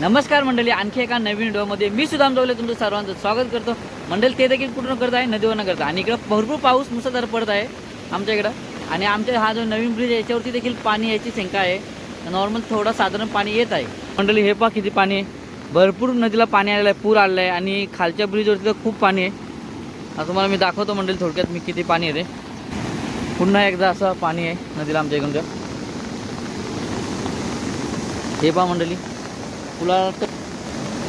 नमस्कार मंडळी आणखी एका नवीन व्हिडिओमध्ये मी सुद्धा जोगले तुमचं सर्वांचं स्वागत करतो. मंडळी ते देखील कुठून करत आहे? नदीवरनं करत आणि इकडं भरपूर पाऊस मुसळधार पडत आहे आमच्या इकडं. आणि आमच्या हा जो नवीन ब्रिज आहे याच्यावरती देखील पाणी यायची शंका आहे. नॉर्मल थोडं साधारण पाणी येत आहे. मंडळी हे पहा किती पाणी आहे. भरपूर नदीला पाणी आलेलं आहे पूर आलेलं आहे. आणि खालच्या ब्रिजवरती तर खूप पाणी आहे. तुम्हाला मी दाखवतो मंडळी थोडक्यात मी किती पाणी येते पुन्हा एकदा असं पाणी आहे नदीला आमच्या इकडून. हे पहा मंडळी पुला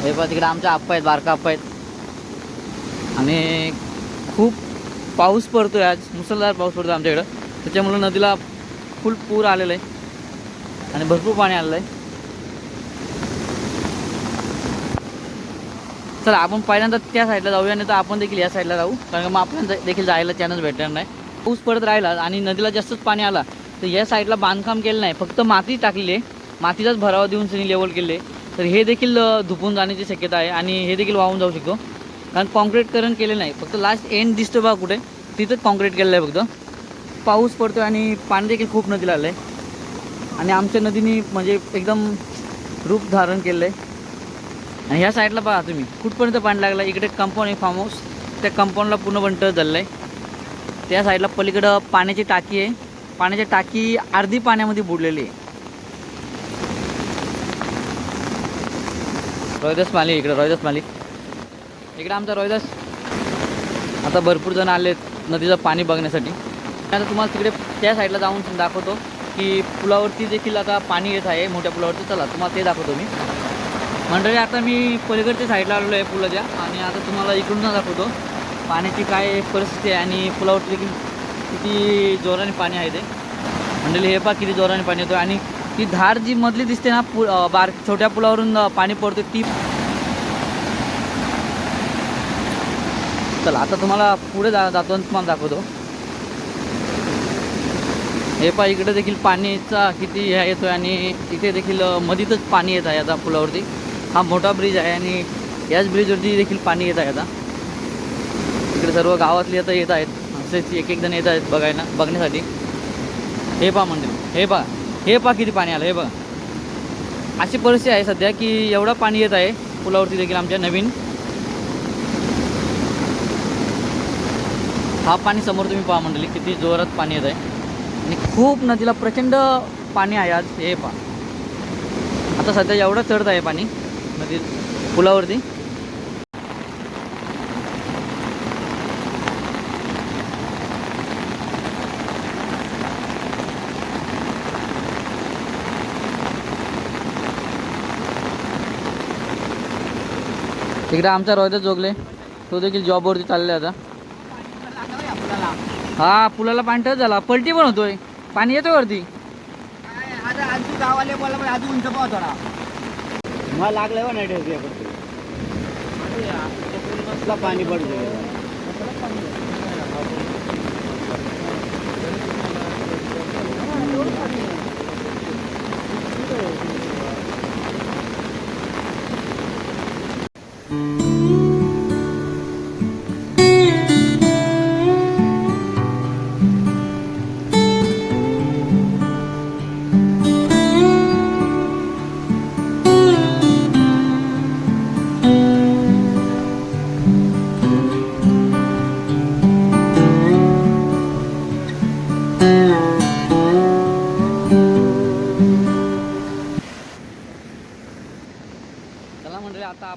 हे पण तिकडे आमच्या आप्पा आहेत बारका आप्पा आहेत. आणि खूप पाऊस पडतो आहे आज. मुसळधार पाऊस पडतो आमच्याकडं. त्याच्यामुळं नदीला फुल पूर आलेलं आहे. आणि भरपूर पाणी आलेलं आहे. चला आपण पहिल्यांदा त्या साईडला जाऊया नाही तर आपण देखील या साईडला जाऊ. कारण मग आपल्याला देखील जायला चान्स भेटणार नाही. पाऊस पडत राहिला आणि नदीला जास्तच पाणी आला तर या साईडला बांधकाम केलं नाही. फक्त माती टाकली आहे. मातीचाच भरावा देऊन त्यांनी लेवल केले. तर हे देखील धुपून जाण्याची शक्यता आहे आणि हे देखील वाहून जाऊ शकतो. कारण कॉन्क्रीटकरण केले नाही फक्त लास्ट एंड दिसतो बा कुठे? तिथंच कॉन्क्रीट केलेलं आहे फक्त. पाऊस पडतो आणि पाणी देखील खूप नदीला आलं आहे आणि आमच्या नदीने म्हणजे एकदम रूप धारण केलं आहे आणि ह्या साईडला बघा तुम्ही. कुठपर्यंत पाणी लागलं इकडे कंपाऊंड आहे फार्म हाऊस त्या कंपाऊंडला पूर्ण बंट झालेलं आहे त्या साईडला पलीकडं पाण्याची टाकी आहे. पाण्याची टाकी अर्धी पाण्यामध्ये बुडलेली आहे. रोहिदास माली इकडं रोहिदास माली इकडं आमचा रोहिदास. आता भरपूर जण आले नदीचं पाणी बघण्यासाठी. आता तुम्हाला तिकडे त्या साईडला जाऊन दाखवतो की पुलावरती देखील आता पाणी येत आहे मोठ्या पुलावरती. चला तुम्हाला ते दाखवतो मी. मंडळी आता मी पलीकडच्या साईडला आलेलो आहे पुलाच्या आणि आता तुम्हाला इकडून दाखवतो पाण्याची काय परिस्थिती आहे आणि पुलावरती देखील किती जोराने पाणी आहे ते. मंडळी हे पहा किती जोराने पाणी येतो आणि ती धार जी मधली दिसते ना पु बार छोट्या पुलावरून पाणी पडते ती चला आता तुम्हाला पुढे जा जातो आणि तुम्हाला दाखवतो. हे पहा इकडे देखील पाणीचा किती ह्या येतो आहे आणि इथे देखील मधीतच पाणी येत आहे आता पुलावरती. हा मोठा ब्रिज आहे आणि याच ब्रिजवरती देखील पाणी येत आहे आता. इकडे सर्व गावातली आता येत आहेत. असेच एक एक जण येत आहेत बघायला बघण्यासाठी. हे पहा मंदिर हे पहा. हे पहा किती पाणी आलं हे बघा. अशी परिस्थिती आहे सध्या की एवढं पाणी येत आहे पुलावरती देखील आमच्या नवीन. हा पाणी समोर तुम्ही पहा मंडळी किती जोरात पाणी येत आहे. आणि खूप नदीला प्रचंड पाणी आहे आज हे पहा. आता सध्या एवढं चढत आहे पाणी नदी पुलावरती. तिकडे आमचा रोहित जोगले. तो देखील जॉबवरती चाललाय आता. हा पुलाला पाणी टच झाला. पलटी पण होतोय. पाणी येतोय वरती. आता आजू गावाले बोला पण आजू उंच पाहतो मला लागलं हो नाही पाणी पडतं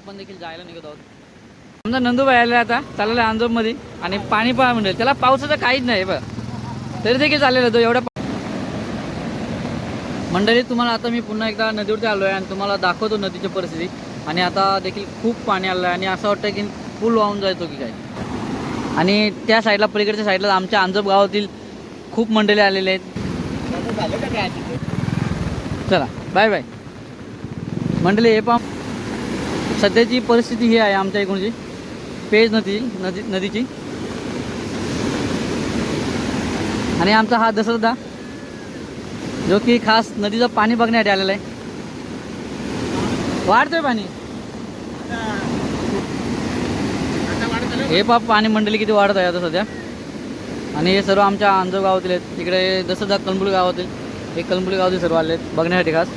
आपण देखील जायला निघत आहोत. समजा नंदूबाई आलेला आता चाललेला अंजोबमध्ये आणि पाणी पहा म्हणजे त्याला पावसाचं काहीच नाही बरं तरी देखील चाललेला तो एवढा मंडळी तुम्हाला आता मी पुन्हा एकदा नदीवरती आलो आहे आणि तुम्हाला दाखवतो नदीची परिस्थिती. आणि आता देखील खूप पाणी आलं आहे आणि असं वाटतं की पूल वाहून जायचो की काय. आणि त्या साईडला पलीकडच्या साईडला आमच्या अंजप गावातील खूप मंडळी आलेले आहेत. चला बाय बाय. मंडळी हे पहा. सध्याची परिस्थिती ही आहे आमच्या इकडूनची पेज नदी नदी नदीची. आणि आमचा हा दसरदा जो की खास नदीचं पाणी बघण्यासाठी आलेला आहे. वाढतोय पाणी. हे पाप पाणी मंडळी किती वाढत आहे आता सध्या. आणि हे सर्व आमच्या आंजव गावातील आहेत. तिकडे दसरदा कलंबुली गावातील हे कलंबुली गावातील सर्व आले आहेत बघण्यासाठी खास.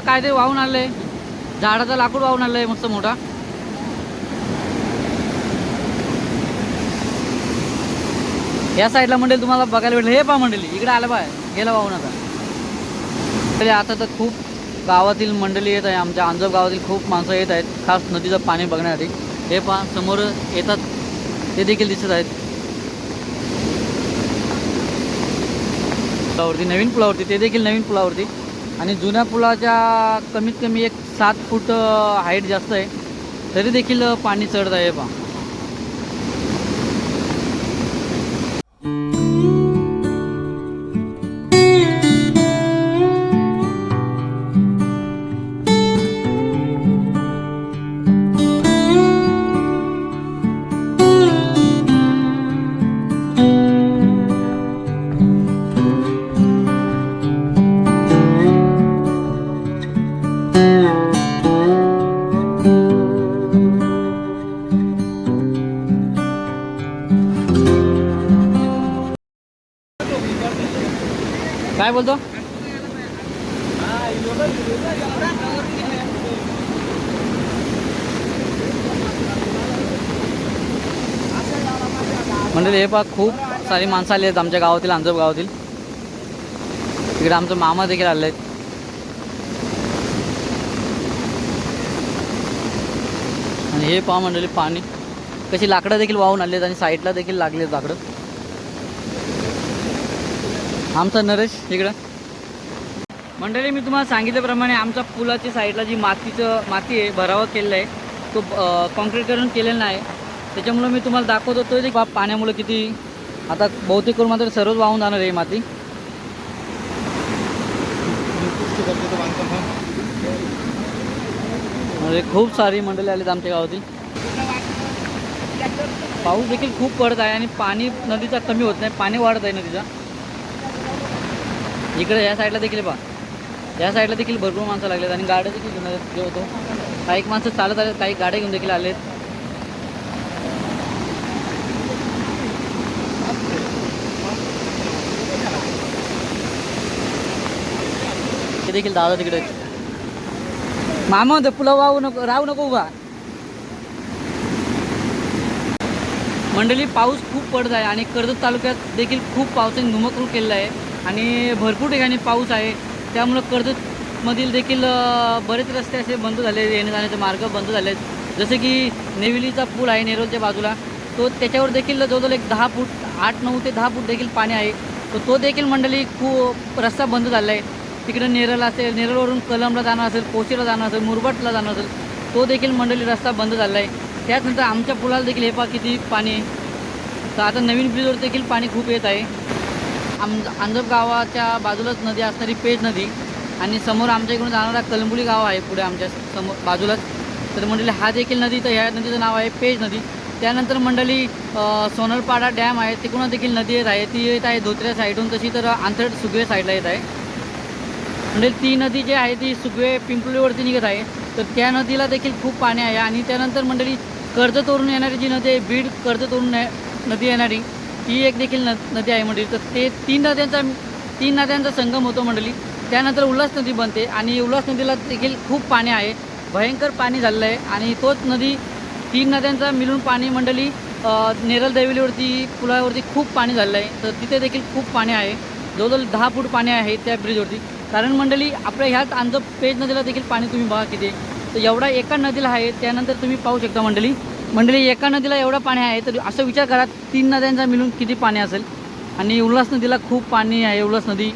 बघा काय ते वाहून आलंय झाडाचा लाकूड वाहून आलंय मस्त मोठा. या साईडला मंडळी तुम्हाला बघायला भेटलं. हे पा मंडळी इकडे आलं पाय गेला वाहून आता. तरी आता तर खूप गावातील मंडळी येत आहे. आमच्या आंजप गावातील खूप माणसं येत आहेत. खास नदीचं पाणी बघण्यासाठी. हे पहा समोर येतात. ते देखील दिसत आहेत. पुलावरती नवीन पुलावरती ते देखील नवीन पुलावरती. आणि जुन्या पुलाच्या कमीत कमी एक सात फूट हाईट जास्त आहे. तरी देखील पाणी चढत आहे पहा म्हणजे हे पहा खूप सारी माणसं आली आहेत आमच्या गावातील अंजप गावातील. तिकडे आमचं मामा देखील आले आहेत. आणि हे पहा मंडळी पाणी. कशी लाकडं देखील वाहून आली आहेत आणि साईडला देखील लागले आहेत लाकडं. आमचा नरेश इकडं. मंडळी मी तुम्हाला सांगितल्याप्रमाणे आमच्या पुलाच्या साईडला जी मातीचं माती आहे भरावा केलेला आहे तो कॉन्क्रीट करून केलेला नाही. त्याच्यामुळं मी तुम्हाला दाखवत होतो की बाप पाण्यामुळे किती आता बहुतेक करून मात्र सर्वच वाहून जाणार आहे माती. म्हणजे खूप सारी मंडळी आलीत आमच्या गावातील. पाऊस देखील खूप पडत आहे आणि पाणी नदीचा कमी होत नाही पाणी वाढत आहे नदीचा. इकडे या साईडला देखील पहा. या साईडला देखील भरपूर माणसं लागलेत आणि गाड्या देखील घेऊन जे होतो काही माणसं चालत आले काही गाड्या घेऊन देखील आलेत. ते देखील दादा तिकडे मामा म्हणतो पुलाव वाहू नको राहू नको उभा. मंडळी पाऊस खूप पडत आहे आणि कर्जत तालुक्यात देखील खूप पावसाने धुमकूळ केलेला आहे आणि भरपूर ठिकाणी पाऊस आहे. त्यामुळं कर्जतमधील देखील बरेच रस्ते असे बंद झाले येणे जाण्याचे मार्ग बंद झाले आहेत जसे की नेविलीचा पूल आहे नेरोलच्या बाजूला तो त्याच्यावर देखील जवळजवळ एक दहा फूट आठ नऊ ते दहा फूट देखील पाणी आहे. तर तो देखील मंडळी खूप रस्ता बंद झाला आहे. तिकडं नेरळ असेल नेरळवरून कलमला जाणं असेल कोशीला जाणं असेल मुरबटला जाणं असेल तो देखील मंडळी रस्ता बंद झाला आहे त्याचनंतर आमच्या पुलाला देखील हे पा किती पाणी तर आता नवीन ब्रिजवर देखील पाणी खूप येत आहे. आम अंजप गावाच्या बाजूलाच नदी असणारी पेज नदी आणि समोर आमच्या इकडून जाणारा कलंबुली गाव आहे पुढे आमच्यासमोर बाजूलाच. तर मंडळी हा देखील नदी तर ह्या नदीचं नाव आहे पेज नदी. त्यानंतर मंडळी सोनलपाडा डॅम आहे तिकडून देखील नदी येत आहे ती येत आहे धोत्र्या साईडून तशी तर आंथड सुगवे साईडला येत आहे. म्हणजे ती नदी जी आहे ती सुगवे पिंपळीवरती निघत आहे. तर त्या नदीला देखील खूप पाणी आहे आणि त्यानंतर मंडळी कर्ज तोरून येणारी जी नदी आहे बीड कर्ज तोरून नदी येणारी ती एक देखील न नदी आहे मंडळी. तर ते तीन नद्यांचा तीन नद्यांचा संगम होतो मंडळी. त्यानंतर उल्हास नदी बनते आणि उल्हास नदीला देखील खूप पाणी आहे. भयंकर पाणी झालेलं आहे आणि तोच नदी तीन नद्यांचा मिळून पाणी मंडळी नेरल नेरळ देविलीवरती पुलावरती खूप पाणी झालेलं आहे. तर तिथे देखील खूप पाणी आहे. जवळजवळ दहा फूट पाणी आहे त्या ब्रिजवरती कारण मंडळी आपल्या ह्याच आंध पेज नदीला देखील पाणी तुम्ही बघा किती. तर एवढा एका नदीला आहे त्यानंतर तुम्ही पाहू शकता मंडळी. मंडळी एका नदीला एवढं पाणी आहे तर असं विचार करा तीन नद्यांचा मिळून किती पाणी असेल. आणि उल्हास नदीला खूप पाणी आहे उल्हास नदी.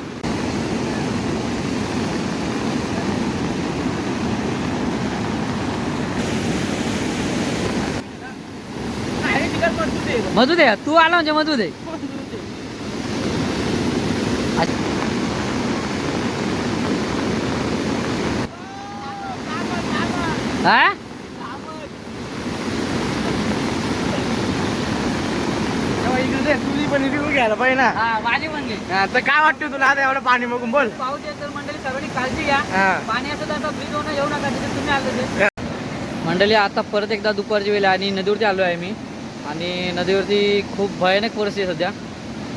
मधू दे तू आला म्हणजे मधू दे हा? तुझी पण रिव्ह्यू घ्यायला पाहिजे ना. माझी हा, तर काय वाटतं तुला आता एवढं पाणी बघून बोल. पाऊस येत तर मंडळी सर्वांनी काळजी घ्या. हा. पाणी असं तर असं ब्रिज होणं येऊ नका तिथे तुम्ही आले ते मंडळी आता परत एकदा दुपारची वेळ आहे आणि नदीवरती आलो आहे मी आणि नदीवरती खूप भयानक परिस्थिती आहे सध्या.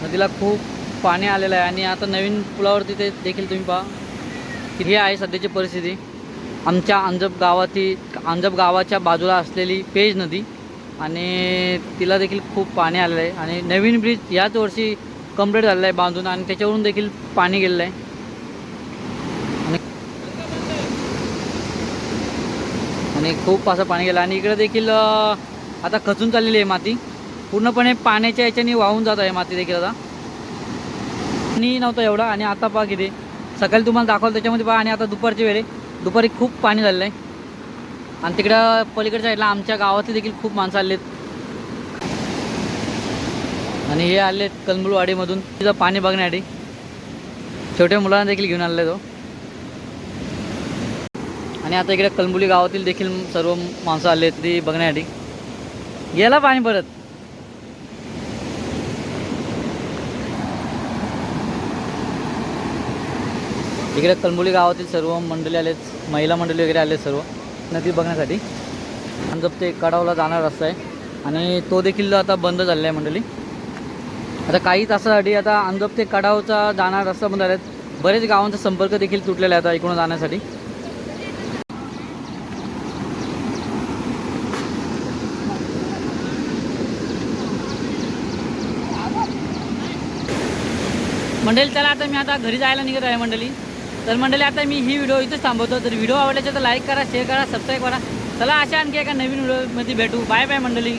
नदीला खूप पाणी आलेलं आहे. आणि आता नवीन पुलावरती ते देखील तुम्ही पहा. ही आहे सध्याची परिस्थिती. आमच्या अंजप गावातील अंजप गावाच्या बाजूला असलेली पेज नदी आणि तिला देखील खूप पाणी आलेलं आहे. आणि नवीन ब्रिज याच वर्षी कंप्लीट झालेला आहे बांधून आणि त्याच्यावरून देखील पाणी गेलेलं आहे. आणि खूप असं पाणी गेलं. आणि इकडे देखील आता खचून चाललेली आहे माती. पूर्णपणे पाण्याच्या याच्याने वाहून जात आहे माती देखील आता. पाणी नव्हतं एवढं आणि आता पहा किती सकाळी तुम्हाला दाखवलं त्याच्यामध्ये पहा. आणि आता दुपारची वेळ. आहे दुपारी खूप पाणी झालेलं आहे आणि तिकडं पलीकडच्या साईडला आमच्या गावातले देखील खूप माणसं आलेत. आणि हे आले कलमुळवाडीमधून तिथं पाणी बघण्यासाठी. छोट्या मुलांना देखील घेऊन आलेले तो. आणि आता इकडे कलमुली गावातील देखील सर्व माणसं आले ती बघण्यासाठी. गेला पाणी परत. इकडे कलमुली गावातील सर्व मंडळी आलेत महिला मंडळी वगैरे आले सर्व. नदी बघण्यासाठी. आणि ते कडावला जाणार रस्ता आहे. आणि तो देखील आता बंद झालेला आहे मंडळी. आता काही तासासाठी आता अंजप ते कडावचा जाणार रस्ता बंद झाला आहे बरेच गावांचा संपर्क देखील तुटलेला आहे आता इकडून जाण्यासाठी. मंडळी चला आता मी आता घरी जायला निघत आहे मंडळी. तर मंडळी आता मी ही व्हिडिओ इथंच थांबवतो. तर व्हिडिओ आवडल्याच्या तर लाईक करा शेअर करा सबस्क्राईब करा. चला अशा आणखी एका नवीन व्हिडिओमध्ये भेटू. बाय बाय मंडळी.